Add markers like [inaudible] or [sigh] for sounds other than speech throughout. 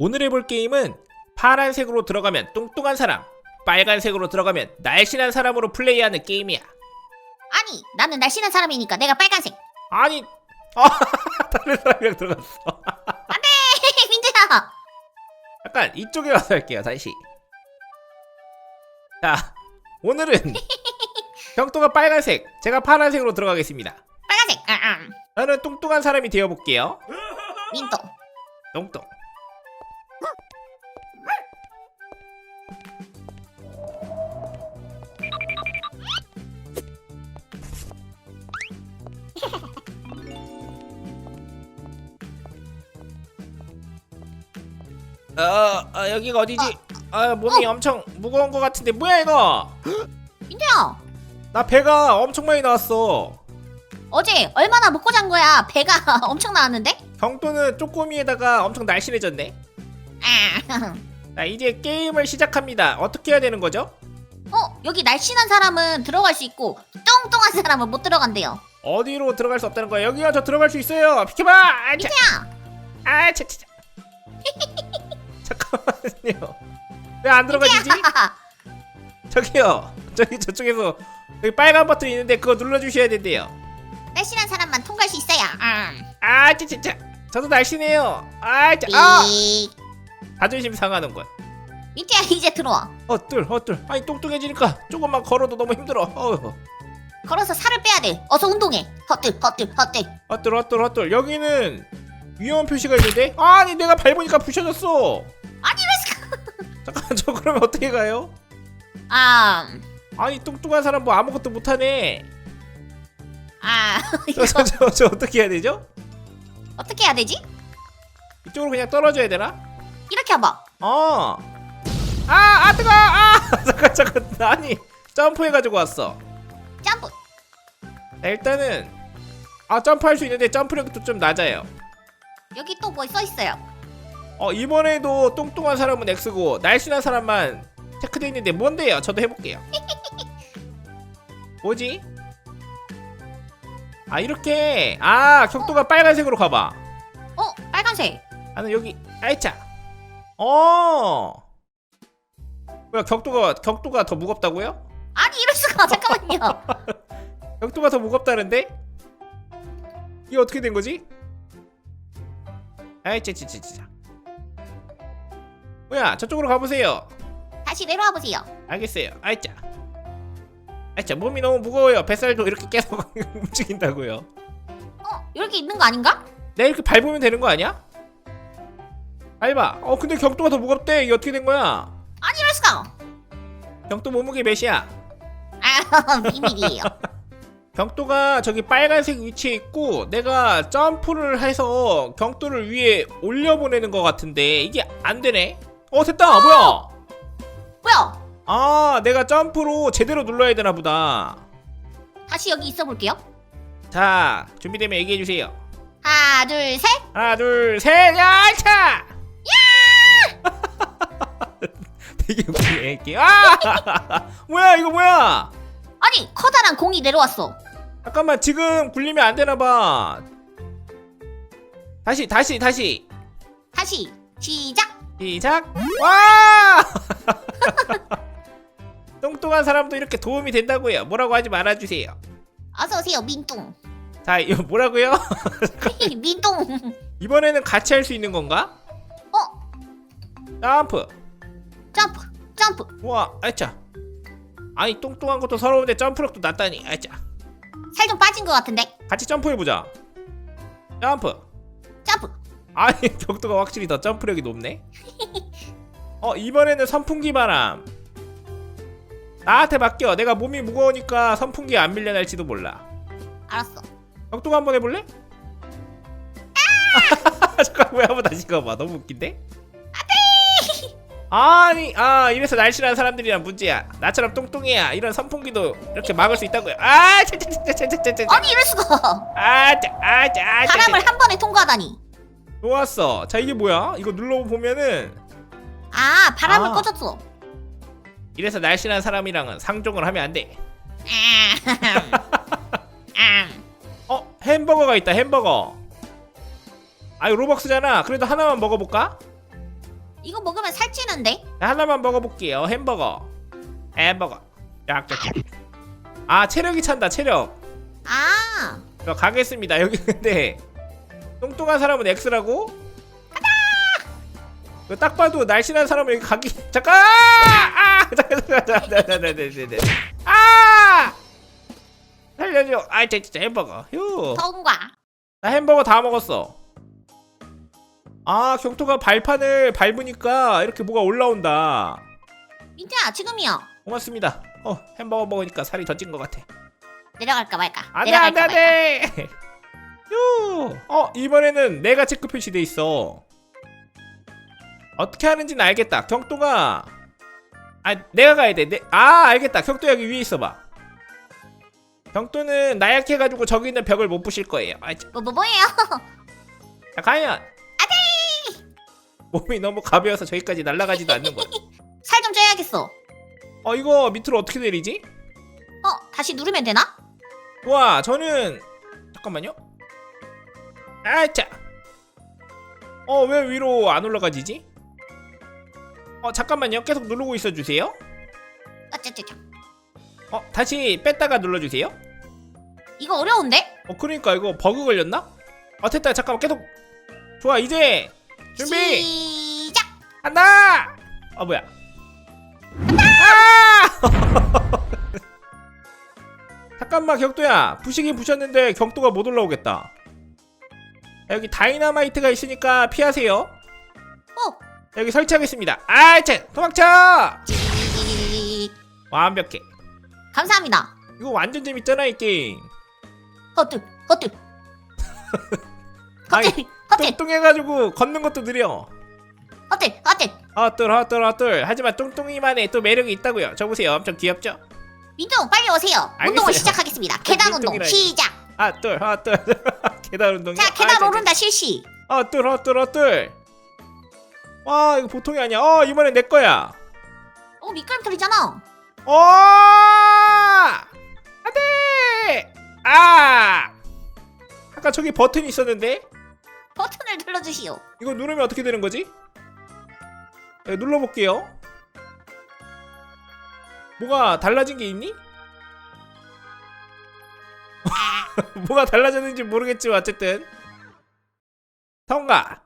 오늘 해볼 게임은 파란색으로 들어가면 뚱뚱한 사람, 빨간색으로 들어가면 날씬한 사람으로 플레이하는 게임이야. 아니 나는 날씬한 사람이니까 내가 빨간색 아니, 아, [laughs] 다른 사람이랑 들어갔어. [laughs] 민트야 잠깐 이쪽에 가서 할게요. 다시. 자, 오늘은 [laughs] 벽도가 빨간색, 제가 파란색으로 들어가겠습니다. 빨간색 아, 아. 저는 뚱뚱한 사람이 되어볼게요. 민트 뚱뚱. 어, 어, 여기가 어디지? 아, 몸이 엄청 무거운 것 같은데 뭐야 이거? 민트야 나 배가 엄청 많이 나왔어. 어제 얼마나 먹고 잔 거야 배가 [laughs] 엄청 나왔는데 경도는 쪼꼬미에다가 엄청 날씬해졌네. 아. 자, 이제 게임을 시작합니다. 어떻게 해야 되는 거죠? 어 여기 날씬한 사람은 들어갈 수 있고 뚱뚱한 사람은 못 들어간대요 어디로 들어갈 수 없다는 거야? 여기요, 저 들어갈 수 있어요. 비켜봐. 아, 자, 민트야 아, 차, 차, 차. 잠깐만요. 왜 안 들어가지지? [laughs] 저기요, 저기 저쪽에서 여기 빨간 버튼 있는데 그거 눌러주셔야 된대요. 날씬한 사람만 통과할 수 있어요 아. 아, 차. 저도 날씬해요. 아, 자, 아, 삑. 자존심 상하는 거야. 민트야 이제 들어와 헛들, 헛들. 아니 뚱뚱해지니까 조금만 걸어도 너무 힘들어. 어휴. 걸어서 살을 빼야 돼 어서 운동해 헛들 헛들 헛들 헛들, 헛들, 헛들. 여기는 위험 표시가 있는데? 아니, 내가 밟으니까 부셔졌어. 아니 이럴 [laughs] 잠깐, 저 그러면 어떻게 가요? 아, 아니 뚱뚱한 사람 뭐 아무것도 못하네. 아, [laughs] 저, 저, 저, 저 어떻게 해야 되죠? 어떻게 해야 되지? 이쪽으로 그냥 떨어져야 되나? 이렇게 해봐. 어. 아, 아 뜨거. 아, [laughs] 잠깐, 잠깐. 아니 점프해 가지고 왔어. 점프. 자, 일단은 아 점프할 수 있는데 점프력도 좀 낮아요. 여기 또 뭐 써 있어요. 어 이번에도 뚱뚱한 사람은 X고 날씬한 사람만 체크돼 있는데 뭔데요? 저도 해 볼게요. [laughs] 뭐지? 아 이렇게 아 격도가 빨간색으로 가 봐. 어, 빨간색. 나는 여기 아이차. 어. 뭐야 격도가 격도가 더 무겁다고요? 아니 이럴 수가. 잠깐만요. [laughs] 격도가 더 무겁다는데? 이게 어떻게 된 거지? 진짜 진짜. 뭐야 저쪽으로 가보세요. 다시 내려와 보세요. 알겠어요. 아이차. 아이차 몸이 너무 무거워요. 뱃살도 이렇게 계속 [laughs] 움직인다고요. 어, 이렇게 있는 거 아닌가? 내가 이렇게 밟으면 되는 거 아니야? 밟아. 어 근데 격도가 더 무겁대. 이게 어떻게 된 거야? 아니 이럴 수가. 격도 몸무게 몇이야? 아, [laughs] 비밀이에요. [laughs] 경도가 저기 빨간색 위치에 있고 내가 점프를 해서 경도를 위에 올려보내는 것 같은데 이게 안 되네. 어 됐다. 뭐야? 뭐야? 아 내가 점프로 제대로 눌러야 되나 보다. 다시 여기 있어 볼게요. 자 준비되면 얘기해 주세요. 하나, 둘, 셋. 하나 둘 셋. 야 차. 되게 웃기네 이게. 아 [laughs] 뭐야 이거 뭐야? 아니 커다란 공이 내려왔어. 잠깐만 지금 굴리면 안 되나 봐. 다시 다시 다시. 다시 시작. 시작. 와! [laughs] 뚱뚱한 사람도 이렇게 도움이 된다고요. 뭐라고 하지 말아주세요. 어서 오세요, 민뚱. 자, 이거 뭐라고요? [laughs] 민뚱. 이번에는 같이 할 수 있는 건가? 어, 점프. 점프, 점프. 우와, 아차. 아니 뚱뚱한 것도 서러운데 점프력도 낮다니. 아차. 살 좀 빠진 것 같은데. 같이 점프해 보자. 점프. 점프. 아니 [laughs] 벽도가 확실히 더 점프력이 높네. [laughs] 어 이번에는 선풍기 바람. 나한테 맡겨. 내가 몸이 무거우니까 선풍기에 안 밀려날지도 몰라. 알았어. 격투가 한번 해볼래? [laughs] 잠깐 왜 한번 다시 가봐 너무 웃긴데? 아니 아 이래서 날씬한 사람들이란 문제야. 나처럼 뚱뚱해야 이런 선풍기도 이렇게 막을 수 있다고요. 아 차차차차차차차 아니 이럴 수가. 아짜 아짜 아짜 바람을 한 번에 통과하다니. 좋았어. 자 이게 뭐야? 이거 눌러보면은 아, 바람을 아. 꺼졌어. 이래서 날씬한 사람이랑은 상종을 하면 안돼. 아, [laughs] 어 햄버거가 있다 햄버거. 아 이거 로벅스잖아. 그래도 하나만 먹어볼까? 이거 먹으면 살찌는데? 하나만 먹어볼게요. 햄버거. 햄버거. 쫙쫙. 아 체력이 찬다. 체력. 아 저 가겠습니다. 여기 근데 뚱뚱한 사람은 X라고? 가자. 딱 봐도 날씬한 사람은 여기 가기 잠깐. 아! 잠깐 잠깐 잠깐 잠깐 잠깐 잠깐. 아! 살려줘. 아, 진짜 햄버거. 휴. 통과. 나 햄버거 다 먹었어. 아, 경토가 발판을 밟으니까 이렇게 뭐가 올라온다. 민트야 지금이요. 고맙습니다. 어, 햄버거 먹으니까 살이 더 찐 것 같아. 내려갈까 말까. 안돼 안돼. 안돼. 유. 어, 이번에는 내가 체크 표시돼 있어. 어떻게 하는지는 알겠다. 경토가 아, 내가 가야 돼. 내... 아, 알겠다. 경토 여기 위에 있어 봐. 경토는 나약해 가지고 저기 있는 벽을 못 부실 거예요. 아, 참. 뭐, 뭐 뭐예요? [laughs] 자, 과연 몸이 너무 가벼워서 저기까지 날아가지도 않는 거야. [laughs] 살 좀 쪄야겠어. 어 이거 밑으로 어떻게 내리지? 어 다시 누르면 되나? 와 저는 잠깐만요. 아차. 어왜 위로 안 올라가지지? 어 잠깐만요. 계속 누르고 있어 주세요. 어쩌쩌쩌. 어 다시 뺐다가 눌러 주세요. 이거 어려운데? 어 그러니까 이거 버그 걸렸나? 어 됐다. 잠깐만 계속. 좋아 이제 준비 시작. 한다. 어 뭐야? 아! [laughs] 잠깐만 격도야 부시긴 부셨는데 격도가 못 올라오겠다 여기 다이너마이트가 있으니까 피하세요 어. 여기 설치하겠습니다 아차 도망쳐 찌. 완벽해 감사합니다. 이거 완전 재밌잖아 이 게임 허뜨. 아이, 허뜨 허뜨 뚱뚱해가지고 걷는 것도 느려 허뜨 허뜨. 헛들 헛들 헛들 하지만 뚱뚱이만의 또 매력이 있다고요 저 보세요 엄청 귀엽죠? 민tung 빨리 오세요. 운동을 알겠어요. 시작하겠습니다. 계단 운동 시작. 헛들 헛들 계단 운동이 자 계단 오른다 실시. 헛들 헛들 헛들 와 이거 보통이 아니야 어 이번엔 내 거야 어 미끄럼틀이잖아. 어! 안돼! 아! 아까 저기 버튼이 있었는데 버튼을 눌러주시오. 이거 누르면 어떻게 되는 거지? 네, 눌러볼게요. 뭐가 달라진 게 있니? [laughs] 뭐가 달라졌는지 모르겠지만 어쨌든 통과.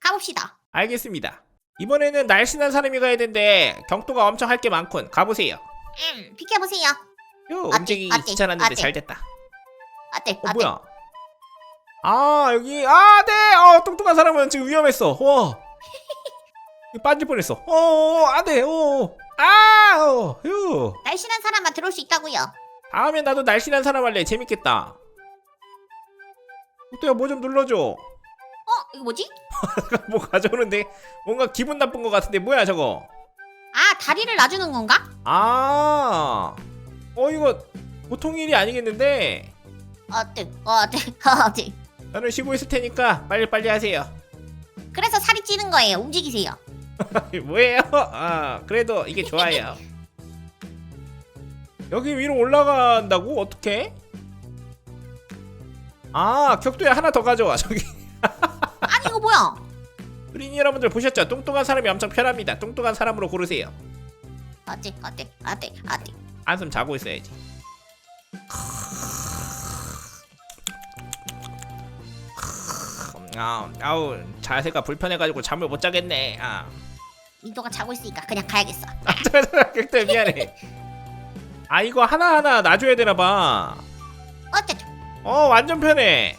가봅시다. 알겠습니다. 이번에는 날씬한 사람이 가야 되는데 경도가 엄청 할 게 많군. 가보세요. 음 비켜보세요. 요 어때, 움직이기 어때, 귀찮았는데 어때? 잘 됐다. 어때 어 어때? 뭐야? 아 여기 아 네. 어 뚱뚱한 사람은 지금 위험했어. 와. 이거 [laughs] 빠질 뻔했어. 어 안돼. 어. 아. 어. 휴. 날씬한 사람만 들어올 수 있다고요. 다음에 나도 날씬한 사람 할래. 재밌겠다. 또야 뭐 좀 눌러줘. 어 이거 뭐지? [laughs] 뭐 가져오는데 뭔가 기분 나쁜 것 같은데 뭐야 저거? 아 다리를 놔주는 건가? 아. 어 이거 보통 일이 아니겠는데. 어때 어때 어때? 저는 쉬고 있을 테니까 빨리 빨리 하세요. 그래서 살이 찌는 거예요. 움직이세요. [laughs] 뭐예요? 아 그래도 이게 좋아요. [laughs] 여기 위로 올라간다고 어떻게? 아 격도에 하나 더 가져와 저기. [laughs] 아니 이거 뭐야? 우린 여러분들 보셨죠? 뚱뚱한 사람이 엄청 편합니다. 뚱뚱한 사람으로 고르세요. 어때 어때 어때 어때? 한숨 자고 있어야지. 아, 아우 자세가 불편해가지고 잠을 못 자겠네. 아, 민도가 자고 있으니까 그냥 가야겠어. [laughs] 격도 미안해. 아 이거 하나 하나 놔줘야 되나 봐. 어때? 어 완전 편해.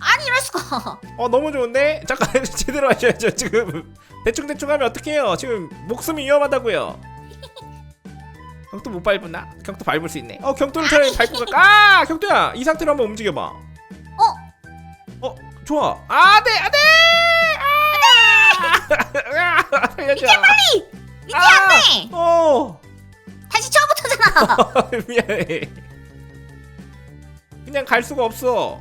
아니 이럴 수가. 어 너무 좋은데? 잠깐 [laughs] 제대로 하셔야죠 지금 대충 대충 하면 어떡해요 지금 목숨이 위험하다고요 [laughs] 경도 못 밟나? 경도 밟을 수 있네 어 경도를 차라리 밟고 갈까? 아 경도야 이 상태로 한번 움직여봐 좋아 아네 안돼 아 살려줘 이제 빨리. 민지 아! 안돼. 어 다시 처음부터잖아. [laughs] 미안해 그냥 갈 수가 없어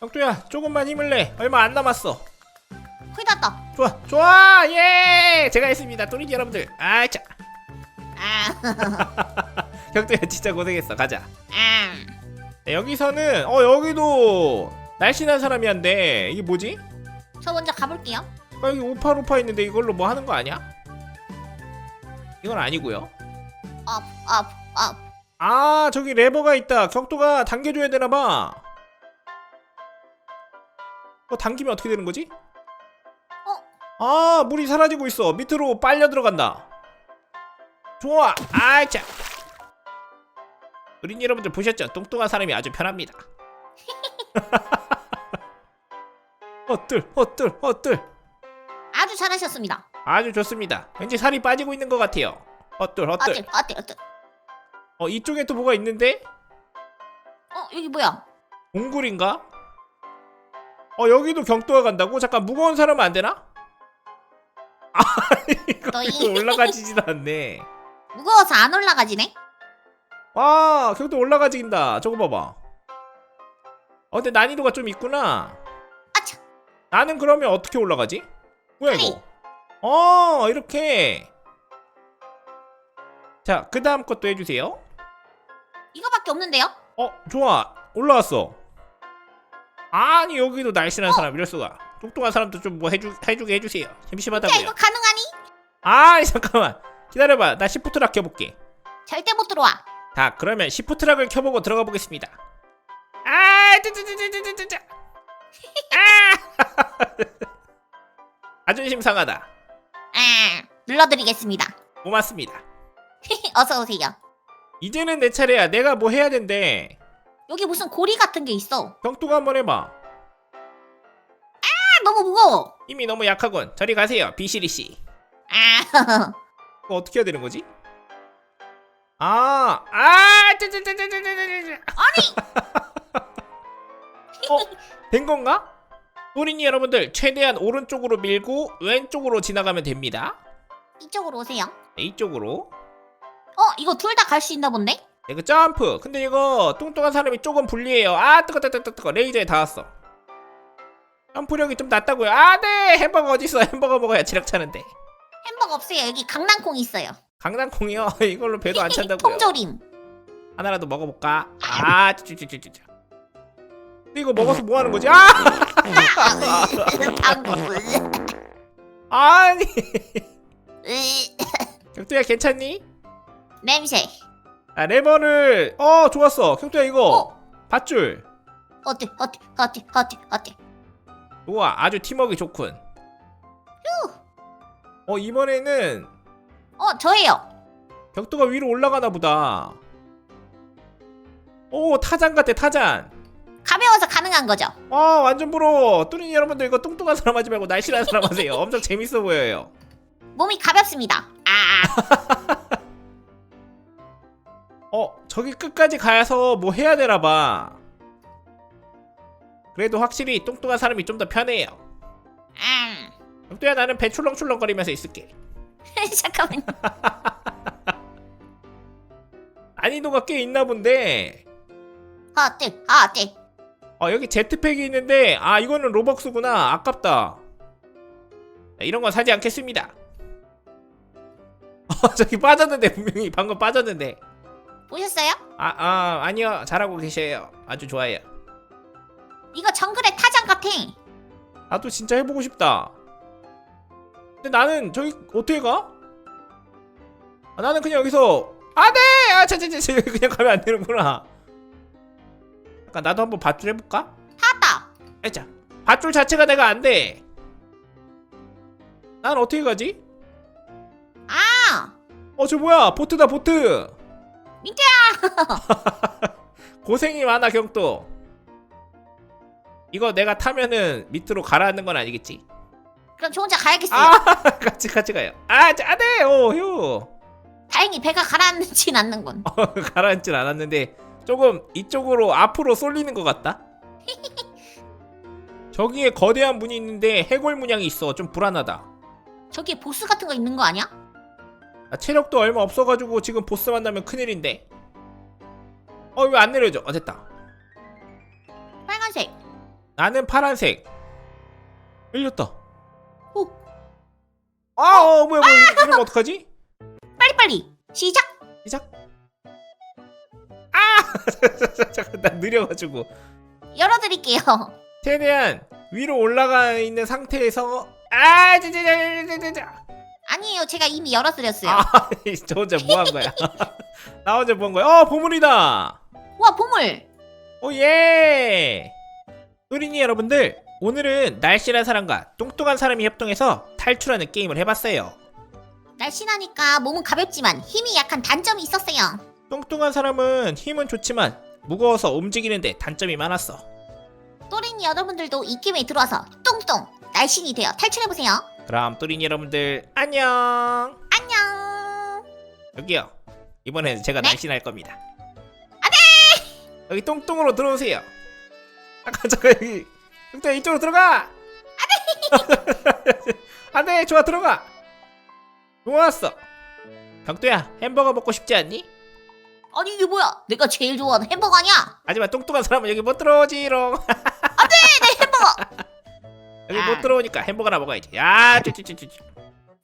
혁두야 조금만 힘을 내 얼마 안 남았어. 좋아 좋아 예 제가 했습니다 또리 여러분들 아차 아 [laughs] 격투야 진짜 고생했어 가자 음. 네, 여기서는 어 여기도 날씬한 사람이 한데 이게 뭐지? 저 먼저 가볼게요. 아, 여기 오파로파 있는데 이걸로 뭐 하는 거 아니야? 이건 아니고요 업, 업, 업. 아 저기 레버가 있다 격도가 당겨줘야 되나봐 어 당기면 어떻게 되는 거지? 아 물이 사라지고 있어 밑으로 빨려 들어간다 좋아 아이차 우린 여러분들 보셨죠? 뚱뚱한 사람이 아주 편합니다 [laughs] 헛들 헛들 헛들 아주 잘하셨습니다. 아주 좋습니다 왠지 살이 빠지고 있는 것 같아요 헛들 헛들 어때, 어때, 어때? 어 이쪽에 또 뭐가 있는데? 어, 여기 뭐야? 동굴인가? 어 여기도 경도가 간다고? 잠깐 무거운 사람은 안 되나? 아 이거 너희 올라가지지도 않네. 무거워서 안 올라가지네? 와 경도 올라가진다. 저거 봐봐. 어 근데 난이도가 좀 있구나. 아차. 나는 그러면 어떻게 올라가지? 뭐야. 이거? 어 이렇게. 자 그 다음 것도 해주세요. 이거밖에 없는데요? 어 좋아 올라왔어. 아니 여기도 날씬한 사람 이럴 수가. 똑똑한 사람도 좀 뭐 해주 해주게 해주세요. 야, 심심하다고요. 이거 가능하니? 아 잠깐만 기다려봐 나 시프트락 켜볼게 절대 못 들어와. 자 그러면 시프트락을 켜보고 들어가 보겠습니다 아 [laughs] 쯔쯔쯔쯔쯔쯔쯔 아 자존심 상하다 아, 눌러드리겠습니다. 고맙습니다 [laughs] 어서 오세요. 이제는 내 차례야 내가 뭐 해야 된대 여기 무슨 고리 같은 게 있어. 경도가 한번 해봐 아, 너무 무거워. 이미 너무 약하군 저리 가세요 비시리 씨 아, [laughs] 이거 어떻게 해야 되는 거지? 아, 아, 쯔쯔쯔쯔쯔쯔쯔. [laughs] 어, 된 건가? 소린이 여러분들 최대한 오른쪽으로 밀고 왼쪽으로 지나가면 됩니다. 이쪽으로 오세요. 네, 이쪽으로. 어, 이거 둘 다 갈 수 있나 본데? 이거 점프. 근데 이거 뚱뚱한 사람이 조금 불리해요. 아, 뜨거, 뜨거, 뜨거, 뜨거. 레이저에 닿았어. 점프력이 좀 낮다고요. 아, 네. 햄버거 어디 있어? 햄버거 먹어야 체력 차는데. 햄버거 없어요. 여기 강낭콩 있어요. 강낭콩이요. [laughs] 이걸로 배도 안 찬다고요. 통조림. 하나라도 먹어볼까? 아, 쭈쭈쭈쭈쭈. 이거 먹어서 뭐 하는 거지? 아! [laughs] 아니, [laughs] 격투야 괜찮니? 냄새. 아, 레버를 어 좋았어. 격투야 이거 어? 밧줄. 어때, 어때, 어때, 어때, 어때? 좋아, 아주 팀워크 좋군. 어 이번에는 어, 저예요. 격투가 위로 올라가나 보다. 오 타잔 같아 타잔. 가벼워서 가능한 거죠. 아 완전 부러워. 뚜린 여러분들 이거 뚱뚱한 사람 하지 말고 날씬한 사람 하세요. [laughs] 엄청 재밌어 보여요. 몸이 가볍습니다. 아, [laughs] 어 저기 끝까지 가서 뭐 해야 되나 봐. 그래도 확실히 뚱뚱한 사람이 좀 더 편해요. 음. 격투야 나는 배 출렁출렁거리면서 있을게. [laughs] 잠깐만요. [laughs] 난이도가 꽤 있나 본데. 어때, 어때? 아 여기 제트팩이 있는데 아 이거는 로벅스구나. 아깝다. 자, 이런 건 사지 않겠습니다. [laughs] 어 저기 빠졌는데 분명히 방금 빠졌는데. 보셨어요? 아, 아 아니요 잘하고 계셔요. 아주 좋아요. 이거 정글의 타장 같아. 나도 진짜 해보고 싶다. 근데 나는 저기 어떻게 가? 아, 나는 그냥 여기서 아네 아 차차차 여기 그냥 가면 안 되는구나. 잠깐 나도 한번 밧줄 해볼까? 하다. 아자 밧줄 자체가 내가 안 돼. 난 어떻게 가지? 아, 어 저 뭐야 보트다 보트. 민트야. [laughs] 고생이 많아 경도. 이거 내가 타면은 밑으로 가라앉는 건 아니겠지? 그럼 저 혼자 가야겠어요. 아 [laughs] 같이 같이 가요. 아 자, 안돼 오 휴. 다행히 배가 가라앉진 않는군. 어, [laughs] 가라앉진 않았는데 조금 이쪽으로 앞으로 쏠리는 것 같다. [laughs] 저기에 거대한 문이 있는데 해골 문양이 있어. 좀 불안하다. 저기에 보스 같은 거 있는 거 아니야? 나 체력도 얼마 없어가지고 지금 보스 만나면 큰일인데. 어 왜 안 내려져? 어 됐다. 빨간색. 나는 파란색. 열렸다. 오, 아, 어, 뭐야, 뭐야, 이러면 어떡하지? 빨리빨리. 시작. 시작. [laughs] 잠깐 나 느려가지고 열어드릴게요. 최대한 위로 올라가 있는 상태에서 아, 자자자자자자. 아니에요. 제가 이미 열어드렸어요. 아, [laughs] 저 혼자 뭐 한 거야? [laughs] 나 혼자 뭐 한 거야? 어, 보물이다. 와 보물. 오 예. 우리니 여러분들, 오늘은 날씬한 사람과 뚱뚱한 사람이 협동해서 탈출하는 게임을 해봤어요. 날씬하니까 몸은 가볍지만 힘이 약한 단점이 있었어요. 뚱뚱한 사람은 힘은 좋지만 무거워서 움직이는데 단점이 많았어. 또린이 여러분들도 이 게임에 들어와서 뚱뚱 날씬이 되어 탈출해보세요. 그럼 뚜린이 여러분들 안녕. 안녕. 여기요. 이번에는 제가 네? 날씬할 겁니다. 안돼. 여기 똥똥으로 들어오세요. 잠깐 잠깐 여기. 뚱뚱 이쪽으로 들어가. 안돼. 안돼 [laughs] 좋아 들어가. 좋았어. 경두야 햄버거 먹고 싶지 않니? 아니 이게 뭐야? 내가 제일 좋아하는 햄버거 아니야? 하지만 뚱뚱한 사람은 여기 못 들어오지롱. 내 햄버거. [laughs] 여기 아. 못 들어오니까 햄버거나 먹어야지. 야, 쭈쭈쭈쭈.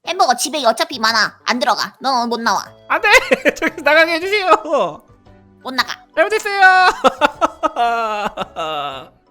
햄버거 집에 어차피 많아. 안 들어가. 넌 못 나와. 안돼. [laughs] 저기 나가게 해주세요. 못 나가. 잘못했어요. [laughs]